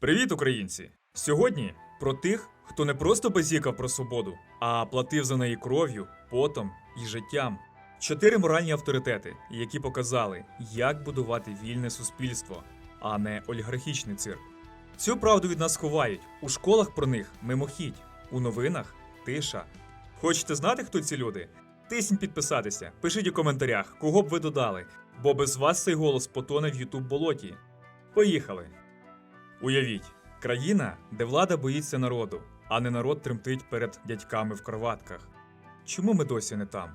Привіт, українці! Сьогодні про тих, хто не просто базікав про свободу, а платив за неї кров'ю, потом і життям. Чотири моральні авторитети, які показали, як будувати вільне суспільство, а не олігархічний цирк. Цю правду від нас ховають. У школах про них мимохідь, у новинах тиша. Хочете знати, хто ці люди? Тисніть підписатися, пишіть у коментарях, кого б ви додали, бо без вас цей голос потоне в Ютуб болоті. Поїхали! Уявіть, країна, де влада боїться народу, а не народ тремтить перед дядьками в кроватках. Чому ми досі не там?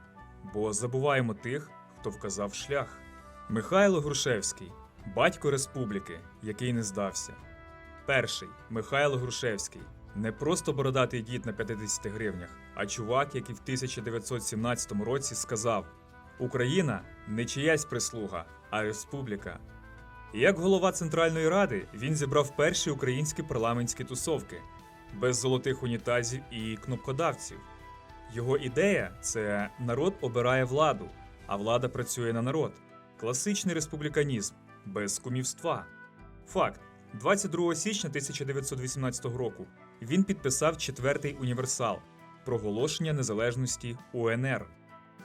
Бо забуваємо тих, хто вказав шлях. Михайло Грушевський, батько республіки, який не здався. Перший Михайло Грушевський. Не просто бородатий дід на 50 гривнях, а чувак, який в 1917 році сказав: Україна не чиясь прислуга, а республіка. Як голова Центральної Ради він зібрав перші українські парламентські тусовки без золотих унітазів і кнопкодавців. Його ідея це народ обирає владу, а влада працює на народ. Класичний республіканізм без кумівства. Факт: 22 січня 1918 року він підписав четвертий універсал проголошення незалежності УНР.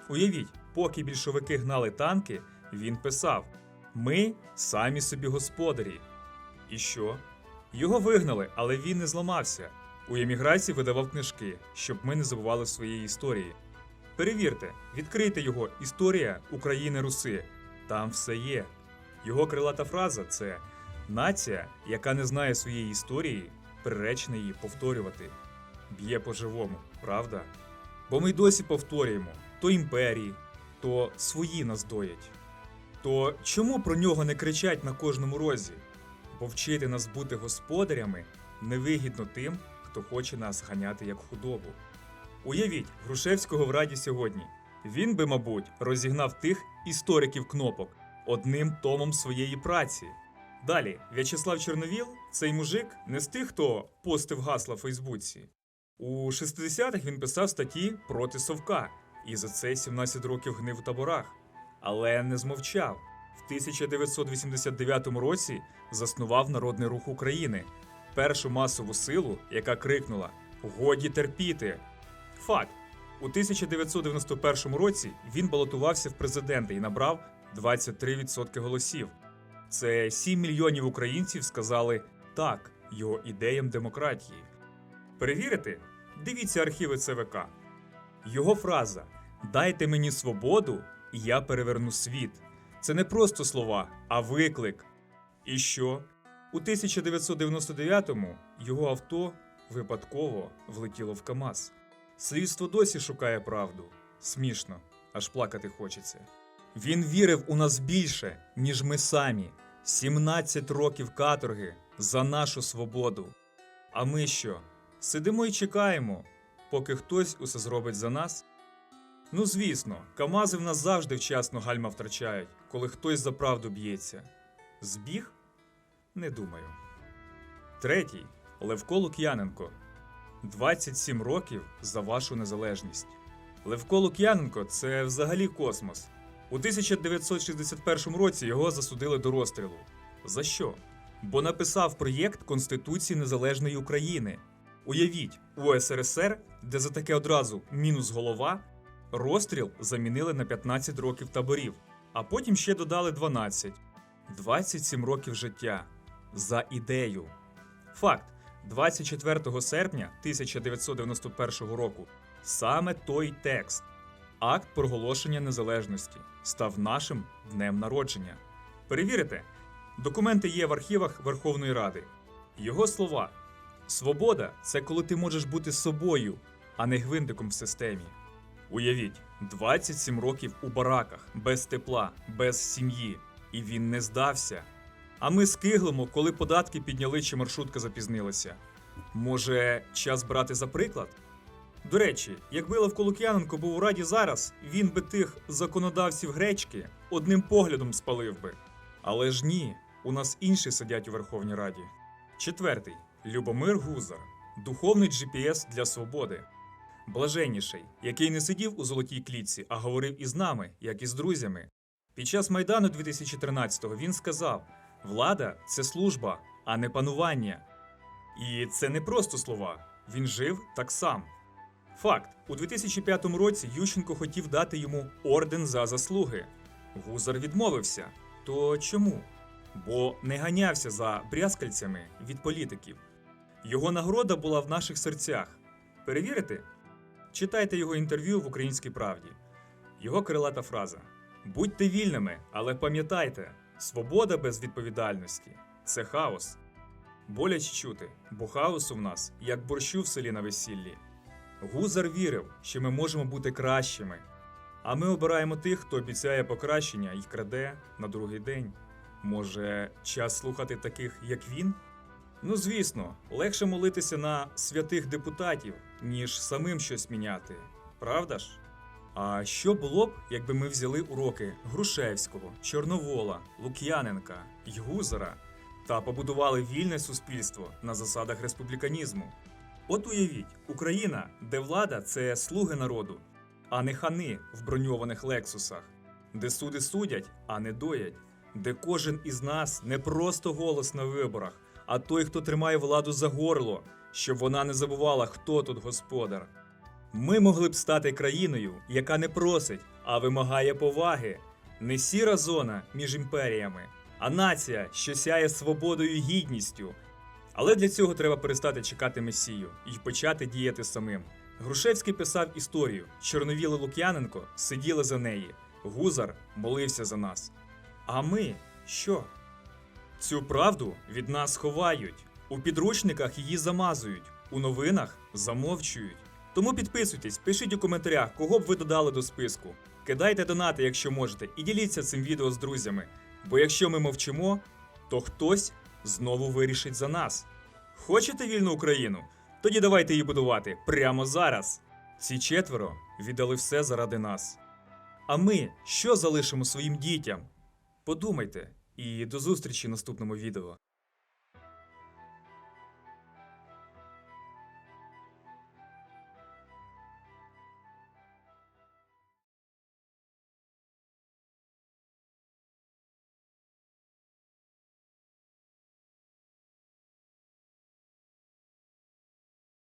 Уявіть, поки більшовики гнали танки, він писав: Ми самі собі господарі. І що? Його вигнали, але він не зламався. У еміграції видавав книжки, щоб ми не забували своєї історії. Перевірте, відкрийте його Історія України Руси. Там все є. Його крилата фраза це нація, яка не знає своєї історії, приречена її повторювати. Б'є по-живому, правда? Бо ми й досі повторюємо то імперії, то свої нас доять. То чому про нього не кричать на кожному розі? Бо вчити нас бути господарями невигідно тим, хто хоче нас ганяти як худобу. Уявіть, Грушевського в Раді сьогодні. Він би, мабуть, розігнав тих істориків кнопок одним томом своєї праці. Далі, В'ячеслав Чорновіл цей мужик не з тих, хто постив гасла в Фейсбуці. У 60-х він писав статті проти Совка і за це 17 років гнив у таборах. Але не змовчав. В 1989 році заснував Народний рух України, першу масову силу, яка крикнула Годі терпіти. Факт. У 1991 році він балотувався в президенти і набрав 23% голосів. Це 7 мільйонів українців сказали так його ідеям демократії. Перевірити? Дивіться архіви ЦВК. Його фраза Дайте мені свободу, я переверну світ. Це не просто слова, а виклик. І що? У 1999-му його авто випадково влетіло в КАМАЗ. Слідство досі шукає правду. Смішно, аж плакати хочеться. Він вірив у нас більше, ніж ми самі. 17 років каторги за нашу свободу. А ми що? Сидимо і чекаємо, поки хтось усе зробить за нас? Ну, звісно, Камази в нас завжди вчасно гальма втрачають, коли хтось за правду б'ється. Збіг? Не думаю. Третій Левко Лук'яненко. 27 років за вашу незалежність. Левко Лук'яненко це взагалі космос. У 1961 році його засудили до розстрілу. За що? Бо написав проєкт Конституції Незалежної України. Уявіть, у СРСР, де за таке одразу мінус голова, розстріл замінили на 15 років таборів, а потім ще додали 12. 27 років життя. За ідею. Факт: 24 серпня 1991 року саме той текст, акт проголошення незалежності, став нашим днем народження. Перевірите, документи є в архівах Верховної Ради. Його слова: Свобода це коли ти можеш бути собою, а не гвинтиком в системі. Уявіть, 27 років у бараках, без тепла, без сім'ї, і він не здався. А ми скиглимо, коли податки підняли чи маршрутка запізнилася. Може, час брати за приклад? До речі, якби Левко Лук'яненко був у раді зараз, він би тих законодавців гречки одним поглядом спалив би. Але ж ні, у нас інші сидять у Верховній Раді. Четвертий Любомир Гузар, духовний GPS для свободи. Блаженніший, який не сидів у золотій клітці, а говорив із нами, як із друзями. Під час Майдану 2013-го він сказав: влада це служба, а не панування. І це не просто слова. Він жив так сам. Факт: у 2005 році Ющенко хотів дати йому орден за заслуги. Гузар відмовився. То чому? Бо не ганявся за брязкальцями від політиків. Його нагорода була в наших серцях. Перевірите? Читайте його інтерв'ю в Українській правді. Його крилата фраза: Будьте вільними, але пам'ятайте, свобода без відповідальності це хаос. Боляче чути, бо хаосу в нас, як борщу в селі на весіллі. Гузар вірив, що ми можемо бути кращими. А ми обираємо тих, хто обіцяє покращення і краде на другий день. Може, час слухати таких, як він? Ну, звісно, легше молитися на святих депутатів, ніж самим щось міняти. Правда ж? А що було б, якби ми взяли уроки Грушевського, Чорновола, Лук'яненка й Гузара та побудували вільне суспільство на засадах республіканізму? От уявіть, Україна, де влада це слуги народу, а не хани в броньованих лексусах, де суди судять, а не доять, де кожен із нас не просто голос на виборах, а той, хто тримає владу за горло, щоб вона не забувала, хто тут господар. Ми могли б стати країною, яка не просить, а вимагає поваги, не сіра зона між імперіями, а нація, що сяє свободою і гідністю. Але для цього треба перестати чекати Месію і почати діяти самим. Грушевський писав історію, Чорновіл Лук'яненко сиділи за неї, Гузар молився за нас. А ми що? Цю правду від нас ховають. У підручниках її замазують, у новинах замовчують. Тому підписуйтесь, пишіть у коментарях, кого б ви додали до списку. Кидайте донати, якщо можете, і діліться цим відео з друзями. Бо якщо ми мовчимо, то хтось знову вирішить за нас. Хочете вільну Україну? Тоді давайте її будувати прямо зараз. Ці четверо віддали все заради нас. А ми що залишимо своїм дітям? Подумайте і до зустрічі в наступному відео.